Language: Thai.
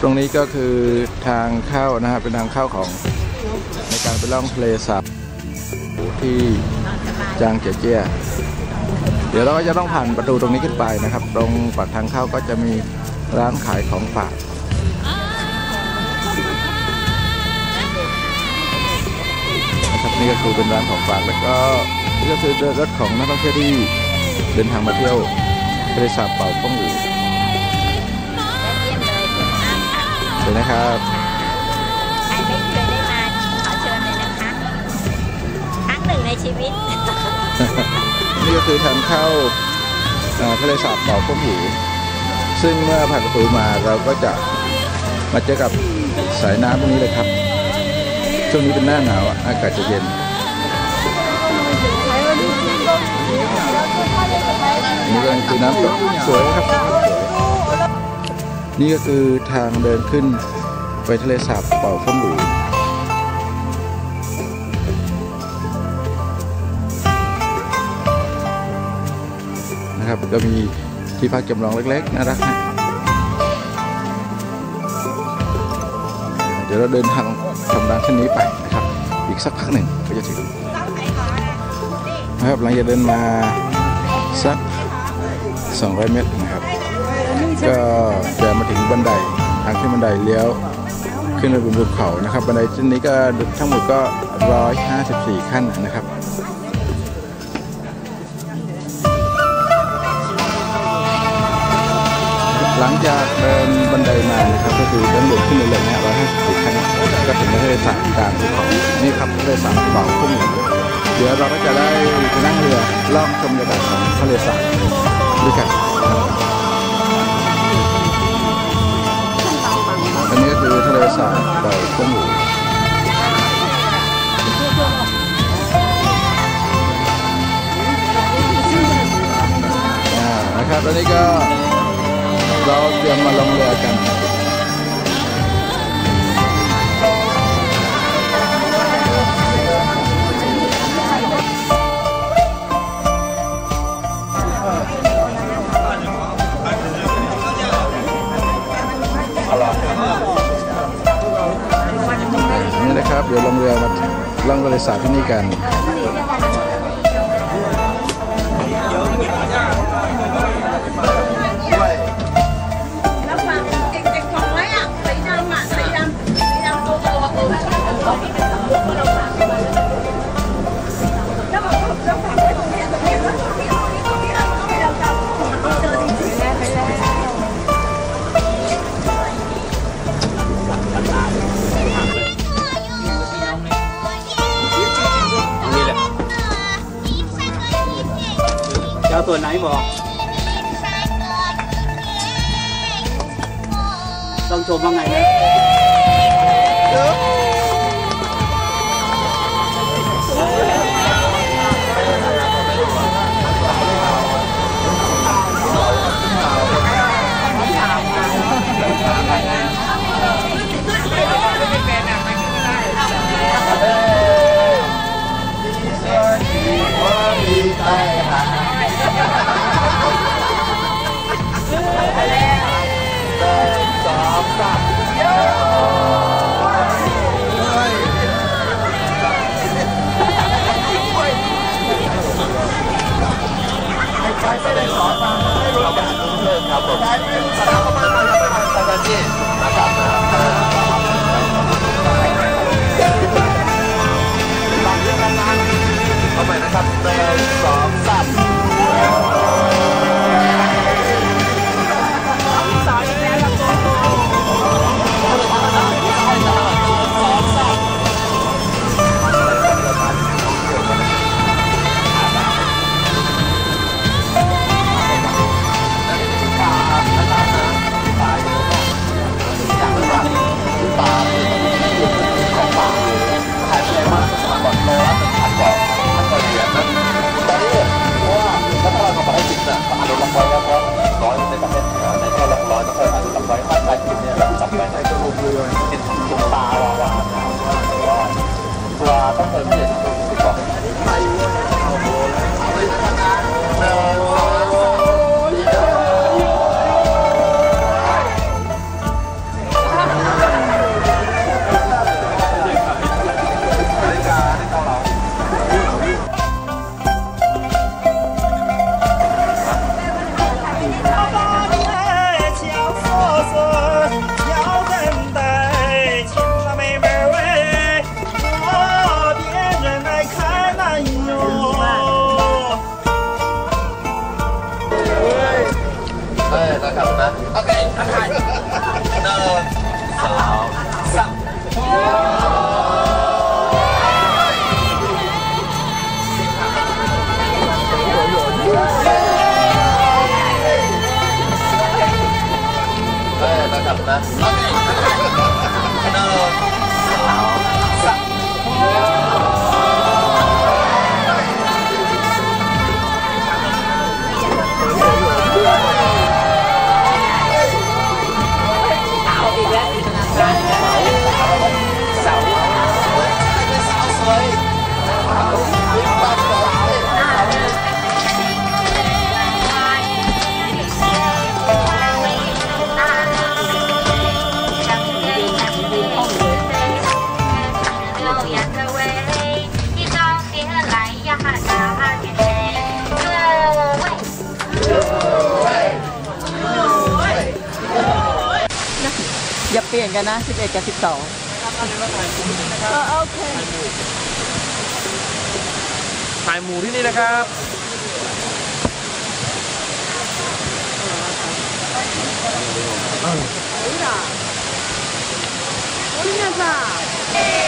ตรงนี้ก็คือทางเข้านะฮะเป็นทางเข้าของในการไปล่องทะเลสาบที่จางเจียเจียเดี๋ยวเราก็จะต้องผ่านประตูตรงนี้ขึ้นไปนะครับ ตรงปากทางเข้าก็จะมีร้านขายของฝากนะครับนี่ก็คือเป็นร้านของฝากแล้วก็นี่ก็คือเดินรถของนักท่องเที่ยวที่เดินทางมาเที่ยวทะเลสาบเป่าป้องหลี่ เห็นนะครับใครไม่เคยได้มาขอเชิญเลยนะคะครั้งหนึ่งในชีวิต นี่ก็คือทางเข้าอ่าทะเลสาบเป่าป้องหลูซึ่งเมื่อผ่านประตูมาเราก็จะมาเจอกับสายน้ำตรงนี้เลยครับ ช่วงนี้เป็นหน้าหนาวอะอากาศจะเย็นนี่ก็คือน้ำตกสวยครับ นี่ก็คือทางเดินขึ้นไปทะเลสาบเป่าฟ้งหลูนะครับก็มีที่พักจำลองเล็กๆน่ารักนะเดี๋ยวเราเดินทางชมร้านเช่นนี้ไปนะครับ อีกสักพักหนึ่งก็จะถึงนะครับหลังจากเดินมาสัก 200 เมตรนะครับ ก็จะมาถึงบันไดทางขึ้นบันไดเลี้ยวขึ้นไปบนภูเขานะครับ บันไดเส้นนี้ก็ทั้งหมดก็ 154 ขั้นนะครับหลังจากเดินบันไดมานะครับก็คือเดินหลุดขึ้นไปเลยนะ154ขั้นก็ถึงทะเลสาบกลางภูเขานี่ครับทะเลสาบเป่าพุ่งหลงเดี๋ยวเราก็จะได้นั่งเรือล่องชมบรรยากาศของทะเลสาบ นะครับตอนนี้ก็เราเตรียมมาลงเรือกันนี่นะครับ เดี๋ยวลงเรือมาล่องทะเลสาบที่นี่กัน ของที่เป็นสำลี ต้องชม นะครับนะ อย่าเปลี่ยนกันนะ 11 กับ 12เออโอเคถ่ายหมูที่นี่นะครับนี่นะจ๊ะแล้วเพื่อนต้องไปร้อ